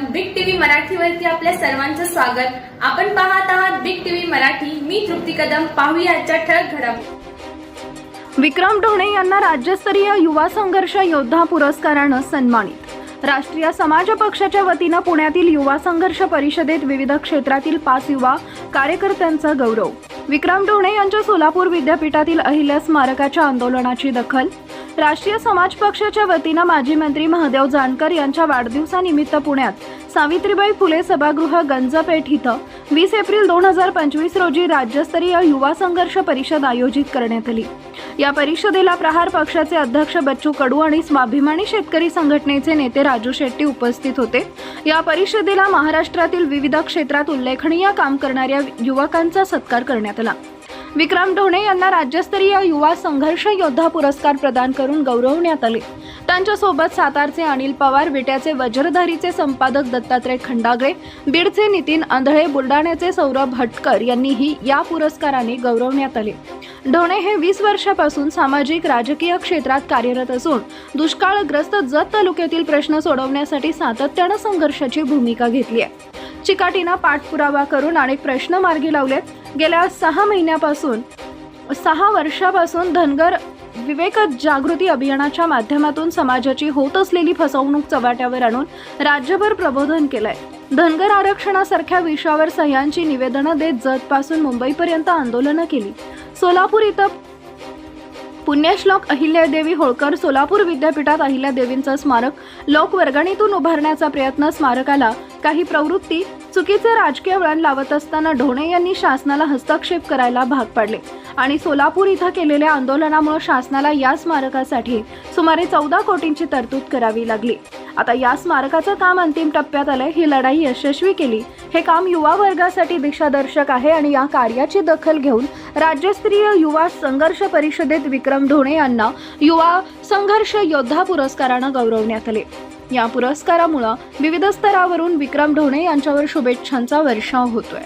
मराठीवरती आपल्या सर्वांचं स्वागत. आपण पाहत आहात बिग टीव्ही मराठी. मी तृप्ती कदम. पाहूया आजच्या ठळक घडामोडी विक्रम ढोणे यांना राज्यस्तरीय युवा संघर्ष योद्धा पुरस्कारानं सन्मानित. राष्ट्रीय समाज पक्षाच्या वतीनं पुण्यातील युवा संघर्ष परिषदेत विविध क्षेत्रातील पाच युवा कार्यकर्त्यांचा गौरव. विक्रम ढोणे यांच्या सोलापूर विद्यापीठातील अहिल्या स्मारकाच्या आंदोलनाची दखल राष्ट्रीय समाज पक्षाच्या वतीनं माजी मंत्री महादेव जानकर यांच्या वाढदिवसानिमित्त पुण्यात सावित्रीबाई फुले सभागृह गंजपेठ इथं वीस एप्रिल दोन हजार पंचवीस रोजी राज्यस्तरीय युवा संघर्ष परिषद आयोजित करण्यात आली. या परिषदेला प्रहार पक्षाचे अध्यक्ष बच्चू कडू आणि स्वाभिमानी शेतकरी संघटनेचे नेते राजू शेट्टी उपस्थित होते. या परिषदेला महाराष्ट्रातील विविध क्षेत्रात उल्लेखनीय काम करणाऱ्या युवकांचा सत्कार करण्यात आला. विक्रम ढोणे यांना राज्यस्तरीय युवा संघर्ष योद्धा पुरस्कार प्रदान करून गौरवण्यात आले. त्यांच्यासोबत सातारचे अनिल पवार विट्याचे वज्रधारीचे संपादक दत्तात्रय खंडागळे बीडचे नितीन आंधळे बुलढाण्याचे सौरभ हटकर यांनीही या पुरस्काराने गौरवण्यात आले. ढोणे हे वीस वर्षापासून सामाजिक राजकीय क्षेत्रात कार्यरत असून दुष्काळग्रस्त जत तालुक्यातील प्रश्न सोडवण्यासाठी सातत्यानं संघर्षाची भूमिका घेतली आहे. चिकाटीनं पाठपुरावा करून अनेक प्रश्न मार्गी लावलेत. गेल्या सहा महिन्यापासून सहा वर्षापासून धनगर विवेक जागृती अभियानाच्या माध्यमातून समाजाची होत असलेली फसवणूक चव्हाट्यावर आणून राज्यभर प्रबोधन केलंय. धनगर आरक्षणासारख्या विषयावर सह्यांची निवेदनं देत जतपासून मुंबईपर्यंत आंदोलनं केली. सोलापूर इथं पुण्यश्लोक अहिल्यादेवी होळकर सोलापूर विद्यापीठात अहिल्यादेवींचं स्मारक लोकवर्गणीतून उभारण्याचा प्रयत्न स्मारकाला काही प्रवृत्ती चुकीचे राजकीय वळण लावत असताना ढोणे यांनी शासनाला हस्तक्षेप करायला भाग पाडले. आणि सोलापूर इथं केलेल्या आंदोलनामुळे शासनाला या स्मारकासाठी सुमारे चौदा कोटींची तरतूद करावी लागली. आता या स्मारकाचं काम अंतिम टप्प्यात आलंय ही लढाई यशस्वी केली. हे काम युवा वर्गासाठी दिशादर्शक आहे आणि या कार्याची दखल घेऊन राज्यस्तरीय युवा संघर्ष परिषदेत विक्रम ढोणे यांना युवा संघर्ष योद्धा पुरस्कारानं गौरवण्यात आले. या पुरस्कारामुळं विविध स्तरावरून विक्रम ढोणे यांच्यावर शुभेच्छांचा वर्षाव होतोय.